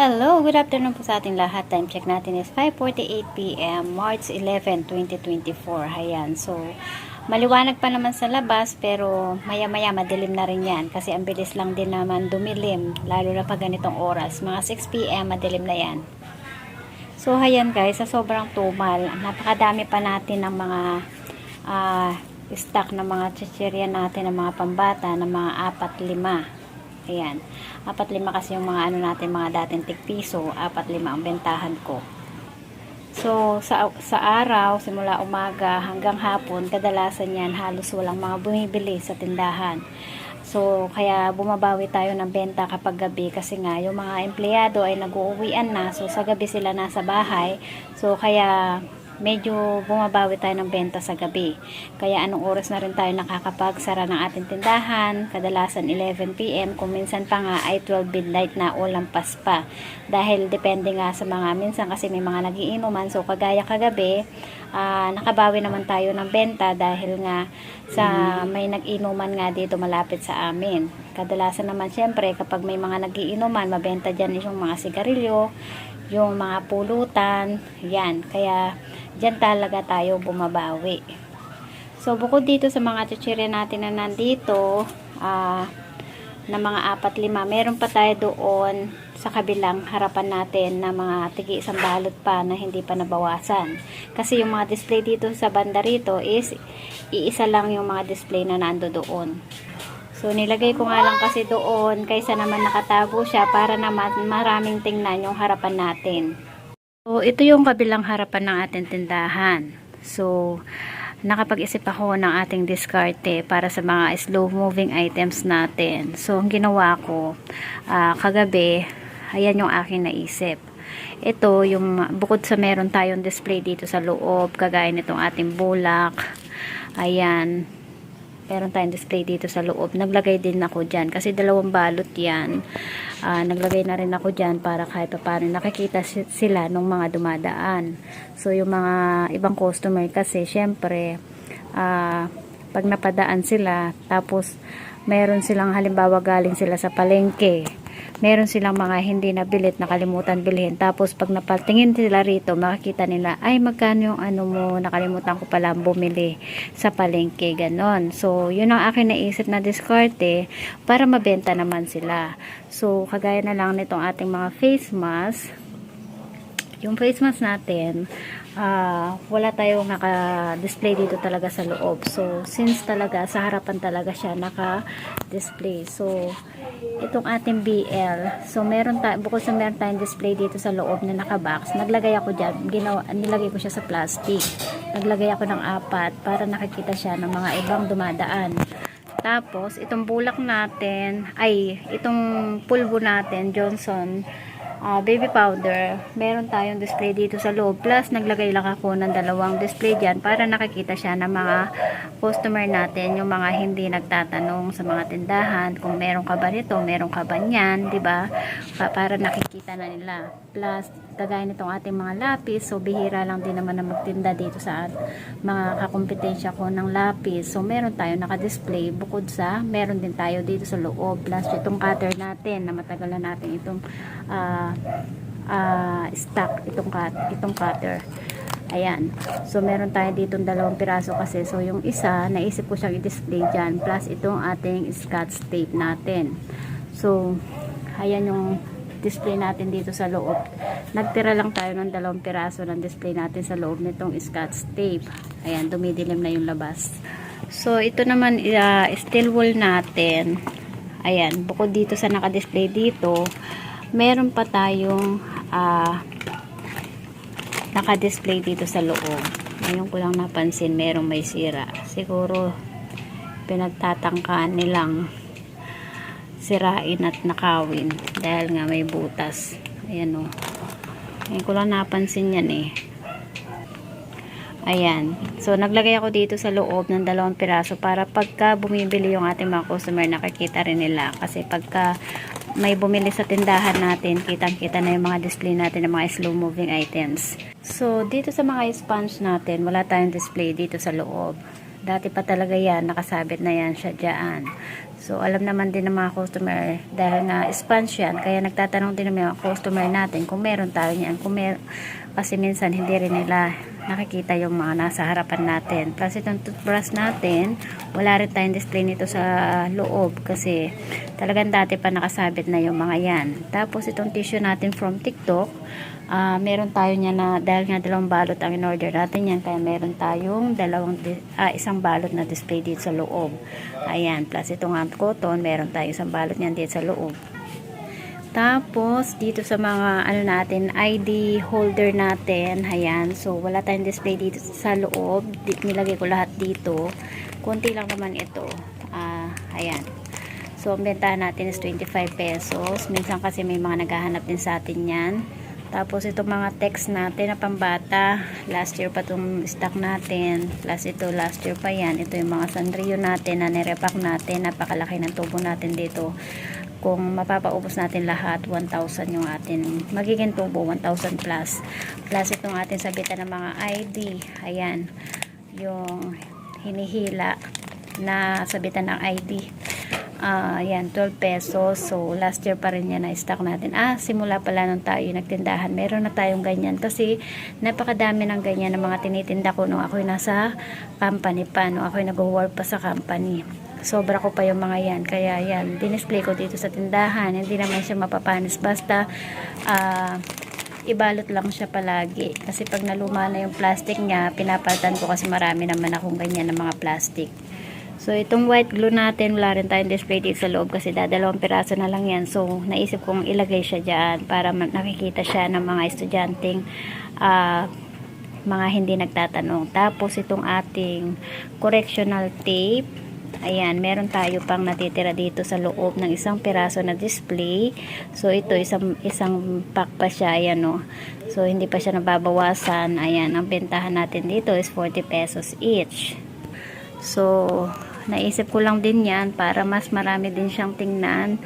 Hello, good afternoon po sa ating lahat. Time check natin is 5.48pm, March 11, 2024. Ayan, so maliwanag pa naman sa labas pero maya-maya madilim na rin yan kasi ang bilis lang din naman dumilim lalo na pag ganitong oras. Mga 6pm madilim na yan. So ayan guys, sa sobrang tumal, napakadami pa natin ng mga ah, stock ng mga chichirya natin ng mga pambata ng mga 4-5. Ayan. 4-5 kasi yung mga ano natin, mga dating tigpiso. 4-5 ang bentahan ko. So, sa, sa araw, simula umaga hanggang hapon, kadalasan yan, halos walang mga bumibili sa tindahan. So, kaya bumabawi tayo ng benta kapag gabi kasi nga yung mga empleyado ay nag-uuwian na. So, sa gabi sila nasa bahay. So, kaya medyo bumabawi tayo ng benta sa gabi. Kaya anong oras na rin tayo nakakapagsara ng ating tindahan? Kadalasan 11pm, kung minsan pa nga ay 12 midnight na o lampas pa. Dahil depende nga sa mga, minsan kasi may mga nagiinuman. So, kagaya kagabi, ah, nakabawi naman tayo ng benta dahil nga sa may nag-inuman nga dito malapit sa amin. Kadalasan naman syempre kapag may mga nagiinuman, mabenta dyan yung mga sigarilyo, yung mga pulutan, yan. Kaya dyan talaga tayo bumabawi. So bukod dito sa mga chichirya natin na nandito, ah na mga apat lima, meron pa tayo doon sa kabilang harapan natin na mga tigi isang balot pa na hindi pa nabawasan. Kasi yung mga display dito sa banda rito is iisa lang yung mga display na nando doon. So, nilagay ko nga lang kasi doon kaysa naman nakatago siya para naman maraming tingnan yung harapan natin. So, ito yung kabilang harapan ng ating tindahan. So, nakapag-isip ako ng ating diskarte para sa mga slow moving items natin. So, ang ginawa ko, ah, kagabi, ayan yung aking naisip. Ito, yung bukod sa meron tayong display dito sa loob, kagaya nitong ating bulak, ayan, meron tayong display dito sa loob. Naglagay din ako dyan kasi dalawang balot yan. Ah, naglagay na rin ako dyan para kahit pa paano nakikita si- sila ng mga dumadaan. So, yung mga ibang customer kasi, syempre, ah, pag napadaan sila, tapos meron silang halimbawa galing sila sa palengke, meron silang mga hindi nabilit, nakalimutan bilhin. Tapos pag napatingin sila rito, makikita nila, ay magkano yung ano mo, nakalimutan ko pala bumili sa palengke, ganon. So, yun ang akin naisip na diskarte para mabenta naman sila. So, kagaya na lang nitong ating mga face mask, yung face mask natin, ah, wala tayong naka-display dito talaga sa loob. So, since talaga, sa harapan talaga siya naka-display. So, itong ating BL, so meron tayo, bukod sa meron tayong display dito sa loob na naka-box, naglagay ako dyan, ginawa, nilagay ko siya sa plastic. Naglagay ako ng apat para nakikita siya ng mga ibang dumadaan. Tapos, itong bulak natin, ay, itong pulbo natin, Johnson, ah, baby powder, meron tayong display dito sa loob. Plus, naglagay lang ako ng dalawang display dyan para nakikita siya ng mga customer natin, yung mga hindi nagtatanong sa mga tindahan, kung meron ka ba nito, meron ka ba niyan, ba? Pa- Para nakikita na nila. Plus, kagaya nitong ating mga lapis, so bihira lang din naman na magtinda dito sa mga kakompetensya ko ng lapis. So, meron tayo naka-display bukod sa, meron din tayo dito sa loob. Plus, itong cutter natin, na matagal na natin itong ah, ah, stock, itong, cut, itong cutter. Ayan. So, meron tayo dito dalawang piraso kasi. So, yung isa, naisip ko siyang i-display dyan. Plus, itong ating scotch tape natin. So, ayan yung display natin dito sa loob. Nagtira lang tayo ng dalawang piraso ng display natin sa loob nitong scotch tape. Ayan, dumidilim na yung labas. So, ito naman, uh, steel wool natin. Ayan, bukod dito sa naka-display dito, meron pa tayong ah, naka-display dito sa loob. Ngayon ko lang napansin, merong may sira. Siguro, pinagtatangkaan nilang sirain at nakawin dahil nga may butas. Ayan o. Ngayon ko lang napansin yan eh. Ayan. So, naglagay ako dito sa loob ng dalawang piraso para pagka bumibili yung ating mga customer, nakikita rin nila. Kasi pagka may bumili sa tindahan natin, kitang-kita na yung mga display natin ng mga slow moving items. So, dito sa mga sponge natin, wala tayong display dito sa loob. Dati pa talaga yan, nakasabit na yan siya dyan. So, alam naman din ng mga customer, dahil nga sponge yan, kaya nagtatanong din ng mga customer natin kung meron tayo niyan. Kung mer kasi minsan hindi rin nila nakikita yung mga nasa harapan natin. Plus itong toothbrush natin, wala rin tayong display nito sa loob kasi talagang dati pa nakasabit na yung mga yan. Tapos itong tissue natin from TikTok, ah meron tayo niya na dahil nga dalawang balot ang in-order natin yan kaya meron tayong dalawang ah, isang balot na display dito sa loob ayan plus itong cotton meron tayong isang balot niyan dito sa loob tapos, dito sa mga, ano natin, ID holder natin, ayan. So, wala tayong display dito sa loob. Nilagay ko lahat dito. Kunti lang naman ito. Ah, ayan. So, ang bentahan natin is 25 pesos. Minsan kasi may mga naghahanap din sa atin yan. Tapos, itong mga text natin na pambata. Last year pa itong stock natin. Plus, ito last year pa yan. Ito yung mga Sanrio natin na nirepack natin. Napakalaki ng tubo natin dito kung mapapaubos natin lahat 1,000 yung atin. Magiging tubo 1,000 plus. Plus itong atin sabitan ng mga ID ayan. Yung hinihila na sabitan ng ID Ah, ayan 12 pesos. So last year pa rin yan na stock natin. Ah simula pala nung tayo nagtindahan meron na tayong ganyan. Kasi napakadami ng ganyan ng mga tinitinda ko nung ako'y nasa company pa nung ako'y nag-work pa sa company sobra ko pa yung mga yan. Kaya yan dinisplay ko dito sa tindahan. Hindi naman siya mapapanis. Basta ah, ibalot lang siya palagi. Kasi pag naluma na yung plastic niya pinapalitan ko kasi marami naman akong ganyan ng mga plastic. So itong white glue natin wala rin tayong display dito sa loob kasi dadalawang piraso na lang yan. So naisip kong ilagay siya dyan para nakikita siya ng mga estudyanteng ah, mga hindi nagtatanong. Tapos itong ating correctional tape Ayan, meron tayo pang natitira dito sa loob ng isang piraso na display. So, ito, isang, isang pack pa siya. Ayan, no. So, hindi pa siya nababawasan. Ayan, ang bentahan natin dito is 40 pesos each. So, naisip ko lang din yan para mas marami din siyang tingnan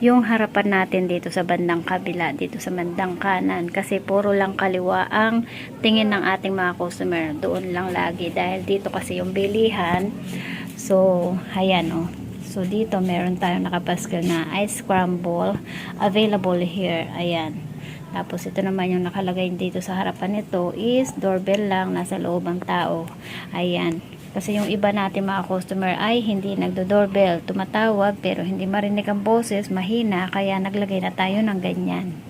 yung harapan natin dito sa bandang kabila, dito sa bandang kanan. Kasi puro lang kaliwa ang tingin ng ating mga customer. Doon lang lagi dahil dito kasi yung bilihan. So, ayan o. So, dito meron tayong nakapaskil na ice scramble available here. Ayan. Tapos, ito naman yung nakalagay dito sa harapan nito is doorbell lang, nasa loob ang tao. Ayan. Kasi yung iba natin mga customer ay hindi nagdo-doorbell, tumatawag pero hindi marinig ang boses, mahina, kaya naglagay na tayo ng ganyan.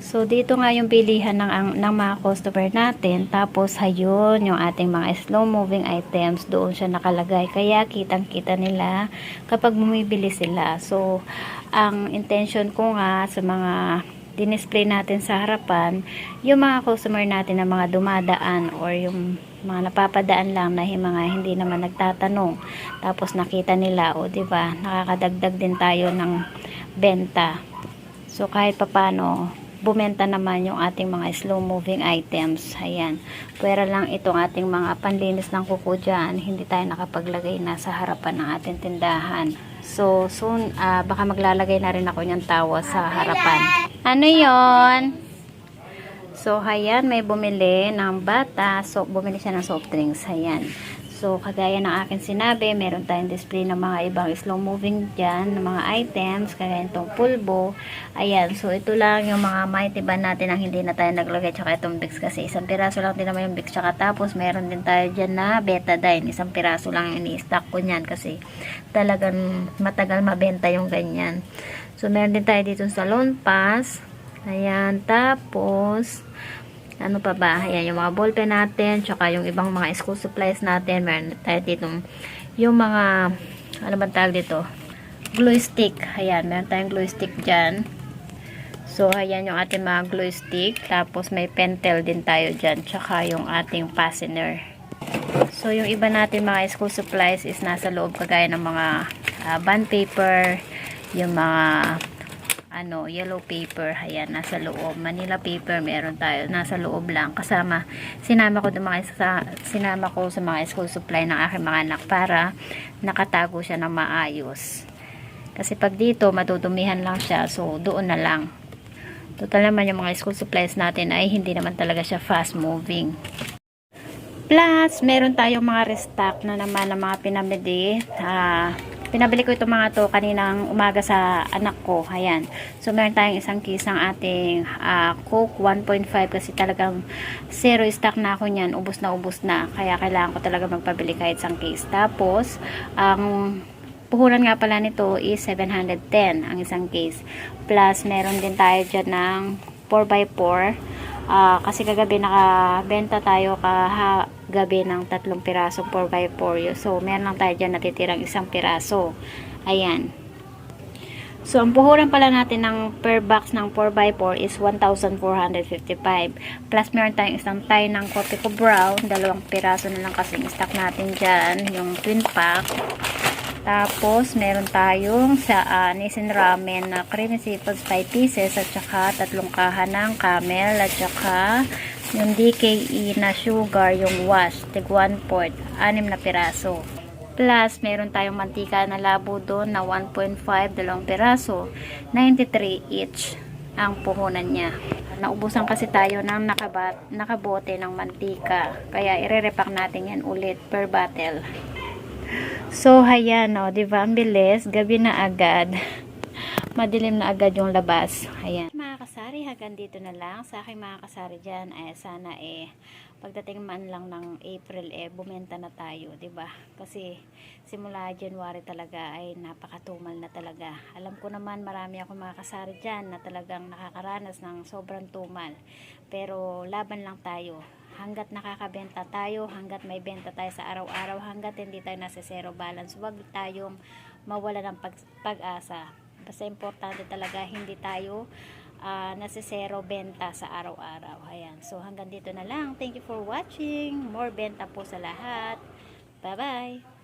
So, dito nga yung pilihan ng, ang, ng mga customer natin. Tapos, hayun, yung ating mga slow-moving items, doon siya nakalagay. Kaya, kitang-kita nila kapag bumibili sila. So, ang intention ko nga sa mga dinisplay natin sa harapan, yung mga customer natin na mga dumadaan or yung mga napapadaan lang na mga hindi naman nagtatanong. Tapos, nakita nila, o, di ba nakakadagdag din tayo ng benta. So, kahit papano, bumenta naman yung ating mga slow moving items. Ayan. Pwera lang itong ating mga panlinis ng kuko dyan. Hindi tayo nakapaglagay na sa harapan ng ating tindahan. So, soon, ah, baka maglalagay na rin ako niyang tawa sa harapan. Ano yon? So, ayan, may bumili ng bata. So, bumili siya ng soft drinks. Ayan. So, kagaya ng akin sinabi, meron tayong display ng mga ibang slow moving dyan, ng mga items, kagaya itong pulbo. Ayan, so ito lang yung mga maitiban natin ang hindi na tayo naglagay, tsaka itong Vicks kasi isang piraso lang din naman yung Vicks, tsaka tapos meron din tayo dyan na betadine, isang piraso lang yung ini-stock ko niyan kasi talagang matagal mabenta yung ganyan. So, meron din tayo dito sa Lone Pass. Ayan, tapos, ano pa ba? Ayan, yung mga ballpen natin, tsaka yung ibang mga school supplies natin. Meron tayo dito yung mga, ano ba tawag dito? Glue stick. Ayan, meron tayong glue stick dyan. So, ayan yung ating mga glue stick. Tapos, may pentel din tayo dyan. Tsaka yung ating fastener. So, yung iba natin mga school supplies is nasa loob kagaya ng mga ah, bond paper, yung mga ano, yellow paper, ayan, nasa loob. Manila paper, meron tayo, nasa loob lang. Kasama, sinama ko, mga, sa, sinama ko sa mga school supply ng aking mga anak para nakatago siya ng maayos. Kasi pag dito, matutumihan lang siya, so doon na lang. Total naman yung mga school supplies natin ay hindi naman talaga siya fast moving. Plus, meron tayong mga restock na naman ng mga pinamili. Ah, Pinabili ko itong mga to kaninang umaga sa anak ko. Ayan. So, meron tayong isang case ng ating ah, Coke 1.5 kasi talagang zero stock na ako niyan. Ubus na ubus na. Kaya kailangan ko talaga magpabili kahit isang case. Tapos, ang puhunan nga pala nito is 710 ang isang case. Plus, meron din tayo dyan ng 4x4. Ah, kasi kagabi nakabenta tayo kagabi ng tatlong pirasong 4x4. So, meron lang tayo dyan natitirang isang piraso. Ayan. So, ang puhuran pala natin ng per box ng 4x4 is 1,455. Plus, meron tayong isang tie ng kopi ko brown. Dalawang piraso na lang kasi stock natin dyan. Yung twin pack. Tapos, meron tayong sa uh, Nissin Ramen na creamy seafood 5 pieces at saka tatlong kaha ng camel at saka yung DKE na sugar, yung wash, tig 1 quart, 6 na piraso. Plus, meron tayong mantika na labo doon na 1.5, dalawang piraso, 93 each ang puhunan niya. Naubusan kasi tayo ng nakabat, nakabote ng mantika. Kaya ire-repack natin yan ulit per bottle. So, hayan, no, di ba? Ang bilis. Gabi na agad. Madilim na agad yung labas. Ayan. Mga kasari, hanggang dito na lang. Sa aking mga kasari dyan, ay sana eh, pagdating man lang ng April, eh, bumenta na tayo, ba? Kasi, simula January talaga ay napakatumal na talaga. Alam ko naman, marami ako mga kasari dyan na talagang nakakaranas ng sobrang tumal. Pero, laban lang tayo hanggat nakakabenta tayo, hanggat may benta tayo sa araw-araw, hanggat hindi tayo nasa zero balance, huwag tayong mawala ng pag- pag-asa. Basta importante talaga hindi tayo uh, nasa zero benta sa araw-araw. Ayan. So hanggang dito na lang. Thank you for watching. More benta po sa lahat. Bye-bye.